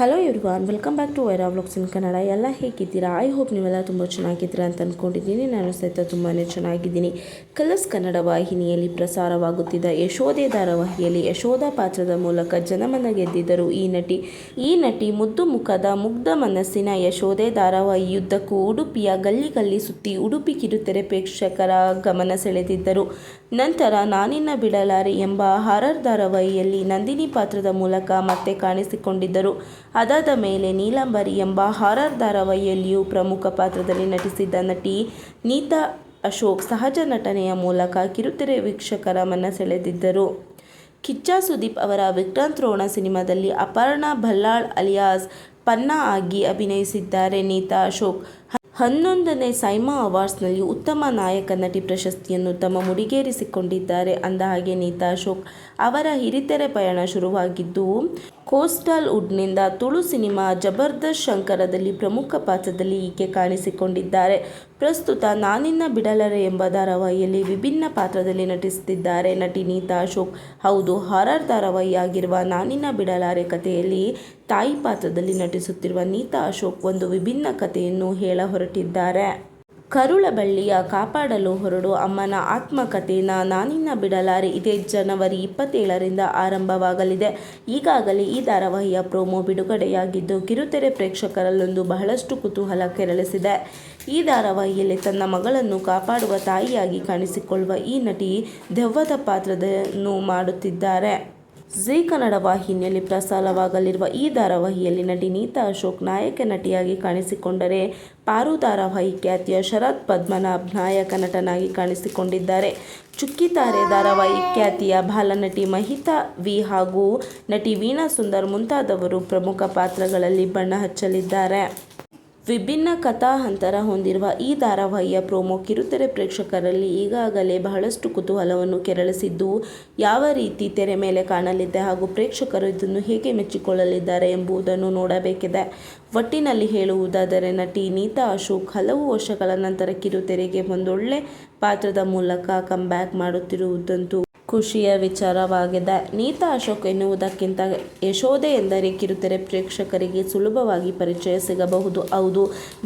Hello everyone welcome back to Vaira vlogs in Kannada ಎಲ್ಲ ಹೇಗಿದ್ದೀರಾ? I hope ನೀವೆಲ್ಲ ತುಂಬ ಚೆನ್ನಾಗಿದ್ದೀರಾ ಅಂತ ಅಂದ್ಕೊಂಡಿದ್ದೀನಿ ನಾನು ಸಹಿತ ತುಂಬಾ ಚೆನ್ನಾಗಿದ್ದೀನಿ. ಕಲರ್ಸ್ ಕನ್ನಡ ವಾಹಿನಿಯಲ್ಲಿ ಪ್ರಸಾರವಾಗುತ್ತಿದ್ದ ಯಶೋದೆ ಧಾರಾವಾಹಿಯಲ್ಲಿ ಯಶೋಧ ಪಾತ್ರದ ಮೂಲಕ ಜನಮನ ಗೆದ್ದಿದ್ದರು ಈ ನಟಿ. ಈ ನಟಿ ಮುದ್ದು ಮುಖದ ಮುಗ್ಧ ಮನಸ್ಸಿನ ಯಶೋದೆ ಧಾರಾವಾಹಿಯುದ್ದಕ್ಕೂ ಉಡುಪಿಯ ಗಲ್ಲಿ ಗಲ್ಲಿ ಸುತ್ತಿ ಉಡುಪಿ ಕಿರುತೆರೆ ಪ್ರೇಕ್ಷಕರ ಗಮನ ಸೆಳೆದಿದ್ದರು. ನಂತರ ನಾನಿನ್ನ ಬಿಡಲಾರೆ ಎಂಬ ಹಾರರ್ ಧಾರಾವಾಹಿಯಲ್ಲಿ ನಂದಿನಿ ಪಾತ್ರದ ಮೂಲಕ ಮತ್ತೆ ಕಾಣಿಸಿಕೊಂಡಿದ್ದರು. ಅದಾದ ಮೇಲೆ ನೀಲಾಂಬರಿ ಎಂಬ ಹಾರರ್ ಧಾರಾವಾಹಿಯಲ್ಲಿಯೂ ಪ್ರಮುಖ ಪಾತ್ರದಲ್ಲಿ ನಟಿಸಿದ್ದ ನಟಿ ನೀತಾ ಅಶೋಕ್ ಸಹಜ ನಟನೆಯ ಮೂಲಕ ಕಿರುತೆರೆ ವೀಕ್ಷಕರ ಮನ ಸೆಳೆದಿದ್ದರು. ಕಿಚ್ಚ ಸುದೀಪ್ ಅವರ ವಿಕ್ರಾಂತ್ ರೋಣ ಸಿನಿಮಾದಲ್ಲಿ ಅಪರ್ಣಾ ಭಲ್ಲಾಳ್ ಅಲಿಯಾಸ್ ಪನ್ನಾ ಆಗಿ ಅಭಿನಯಿಸಿದ್ದಾರೆ ನೀತಾ ಅಶೋಕ್. ಹನ್ನೊಂದನೇ ಸೈಮಾ ಅವಾರ್ಡ್ಸ್ನಲ್ಲಿ ಉತ್ತಮ ನಾಯಕ ನಟಿ ಪ್ರಶಸ್ತಿಯನ್ನು ತಮ್ಮ ಮುಡಿಗೇರಿಸಿಕೊಂಡಿದ್ದಾರೆ. ಅಂದಹಾಗೆ ನೀತಾ ಅಶೋಕ್ ಅವರ ಹಿರಿತೆರೆ ಪಯಣ ಶುರುವಾಗಿದ್ದು, ಕೋಸ್ಟಲ್ ವುಡ್ನಿಂದ ತುಳು ಸಿನಿಮಾ ಜಬರ್ದಸ್ತ್ ಶಂಕರದಲ್ಲಿ ಪ್ರಮುಖ ಪಾತ್ರದಲ್ಲಿ ಈಕೆ ಕಾಣಿಸಿಕೊಂಡಿದ್ದಾರೆ. ಪ್ರಸ್ತುತ ನಾನಿನ್ನ ಬಿಡಲರೆ ಎಂಬ ಧಾರಾವಾಹಿಯಲ್ಲಿ ವಿಭಿನ್ನ ಪಾತ್ರದಲ್ಲಿ ನಟಿಸುತ್ತಿದ್ದಾರೆ ನಟಿ ನೀತಾ ಅಶೋಕ್. ಹೌದು, ಹಾರರ್ ಧಾರಾವಾಹಿಯಾಗಿರುವ ನಾನಿನ್ನ ಬಿಡಲಾರೆ ಕಥೆಯಲ್ಲಿ ತಾಯಿ ಪಾತ್ರದಲ್ಲಿ ನಟಿಸುತ್ತಿರುವ ನೀತಾ ಅಶೋಕ್ ಒಂದು ವಿಭಿನ್ನ ಕಥೆಯನ್ನು ಹೇಳ ಹೊರಟಿದ್ದಾರೆ. ಕರುಳಬಳ್ಳಿಯ ಕಾಪಾಡಲು ಹೊರಡು ಅಮ್ಮನ ಆತ್ಮಕಥೆನ ನಾನಿನ್ನ ಬಿಡಲಾರೆ, ಇದೇ ಜನವರಿ ಇಪ್ಪತ್ತೇಳರಿಂದ ಆರಂಭವಾಗಲಿದೆ. ಈಗಾಗಲೇ ಈ ಧಾರಾವಾಹಿಯ ಪ್ರೋಮೋ ಬಿಡುಗಡೆಯಾಗಿದ್ದು, ಕಿರುತೆರೆ ಪ್ರೇಕ್ಷಕರಲ್ಲೊಂದು ಬಹಳಷ್ಟು ಕುತೂಹಲ ಕೆರಳಿಸಿದೆ. ಈ ಧಾರಾವಾಹಿಯಲ್ಲಿ ತನ್ನ ಮಗಳನ್ನು ಕಾಪಾಡುವ ತಾಯಿಯಾಗಿ ಕಾಣಿಸಿಕೊಳ್ಳುವ ಈ ನಟಿ ದೆವ್ವದ ಪಾತ್ರವನ್ನು ಮಾಡುತ್ತಿದ್ದಾರೆ. ಜೀ ಕನ್ನಡ ವಾಹಿನಿಯಲ್ಲಿ ಪ್ರಸಾರವಾಗಲಿರುವ ಈ ಧಾರಾವಾಹಿಯಲ್ಲಿ ನಟಿ ನೀತಾ ಅಶೋಕ್ ನಾಯಕ ನಟಿಯಾಗಿ ಕಾಣಿಸಿಕೊಂಡರೆ ಪಾರು ಧಾರಾವಾಹಿ ಖ್ಯಾತಿಯ ಶರತ್ ಪದ್ಮನಾಭ್ ನಾಯಕ ನಟನಾಗಿ ಕಾಣಿಸಿಕೊಂಡಿದ್ದಾರೆ. ಚುಕ್ಕಿ ತಾರೆ ಧಾರಾವಾಹಿ ಖ್ಯಾತಿಯ ಬಾಲನಟಿ ಮಹಿತಾ ವಿ ಹಾಗೂ ನಟಿ ವೀಣಾ ಸುಂದರ್ ಮುಂತಾದವರು ಪ್ರಮುಖ ಪಾತ್ರಗಳಲ್ಲಿ ಬಣ್ಣ ಹಚ್ಚಲಿದ್ದಾರೆ. ವಿಭಿನ್ನ ಕಥಾ ಹಂತರ ಹೊಂದಿರುವ ಈ ಧಾರಾವಾಹಿಯ ಪ್ರೋಮೋ ಕಿರುತೆರೆ ಪ್ರೇಕ್ಷಕರಲ್ಲಿ ಈಗಾಗಲೇ ಬಹಳಷ್ಟು ಕುತೂಹಲವನ್ನು ಕೆರಳಿಸಿದ್ದು, ಯಾವ ರೀತಿ ತೆರೆ ಮೇಲೆ ಕಾಣಲಿದೆ ಹಾಗೂ ಪ್ರೇಕ್ಷಕರು ಇದನ್ನು ಹೇಗೆ ಮೆಚ್ಚಿಕೊಳ್ಳಲಿದ್ದಾರೆ ಎಂಬುದನ್ನು ನೋಡಬೇಕಿದೆ. ಒಟ್ಟಿನಲ್ಲಿ ಹೇಳುವುದಾದರೆ, ನಟಿ ನೀತಾ ಅಶೋಕ್ ಹಲವು ವರ್ಷಗಳ ನಂತರ ಕಿರುತೆರೆಗೆ ಒಂದೊಳ್ಳೆ ಪಾತ್ರದ ಮೂಲಕ ಕಮ್ಬ್ಯಾಕ್ ಮಾಡುತ್ತಿರುವುದಂತೂ ಖುಷಿಯ ವಿಚಾರವಾಗಿದೆ. ನೀತಾ ಅಶೋಕ್ ಎನ್ನುವುದಕ್ಕಿಂತ ಯಶೋದೆ ಎಂದರೆ ಕಿರುತೆರೆ ಪ್ರೇಕ್ಷಕರಿಗೆ ಸುಲಭವಾಗಿ ಪರಿಚಯ ಸಿಗಬಹುದು. ಹೌದು,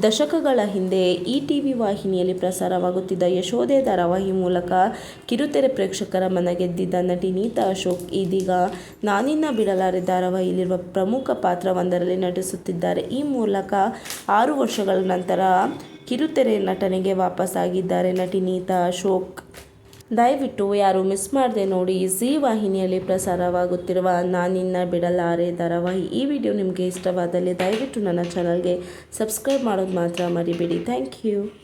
ದಶಕಗಳ ಹಿಂದೆ ಈ ಟಿ ವಿ ವಾಹಿನಿಯಲ್ಲಿ ಪ್ರಸಾರವಾಗುತ್ತಿದ್ದ ಯಶೋಧೆ ಧಾರಾವಾಹಿ ಮೂಲಕ ಕಿರುತೆರೆ ಪ್ರೇಕ್ಷಕರ ಮನಗೆದ್ದಿದ್ದ ನಟಿ ನೀತಾ ಅಶೋಕ್ ಇದೀಗ ನಾನಿನ್ನ ಬಿಡಲಾರೆ ಧಾರಾವಾಹಿಯಲ್ಲಿರುವ ಪ್ರಮುಖ ಪಾತ್ರವೊಂದರಲ್ಲಿ ನಟಿಸುತ್ತಿದ್ದಾರೆ. ಈ ಮೂಲಕ ಆರು ವರ್ಷಗಳ ನಂತರ ಕಿರುತೆರೆ ನಟನೆಗೆ ವಾಪಸ್ಸಾಗಿದ್ದಾರೆ ನಟಿ ನೀತಾ ಅಶೋಕ್. ದಯವಿಟ್ಟು ಯಾರು ಮಿಸ್ ಮಾಡದೆ ನೋಡಿ ಜಿ ವಾಹಿನಿಯಲ್ಲಿ ಪ್ರಸಾರವಾಗುತ್ತಿರುವ ನಾನಿನ್ನ ಬಿಡಲಾರೆ ಧಾರಾವಾಹಿ ಈ ವಿಡಿಯೋ ನಿಮಗೆ ಇಷ್ಟವಾದಲ್ಲಿ ದಯವಿಟ್ಟು ನನ್ನ ಚಾನಲ್ಗೆ ಸಬ್ಸ್ಕ್ರೈಬ್ ಮಾಡೋದು ಮಾತ್ರ ಮರಿಬೇಡಿ. Thank you.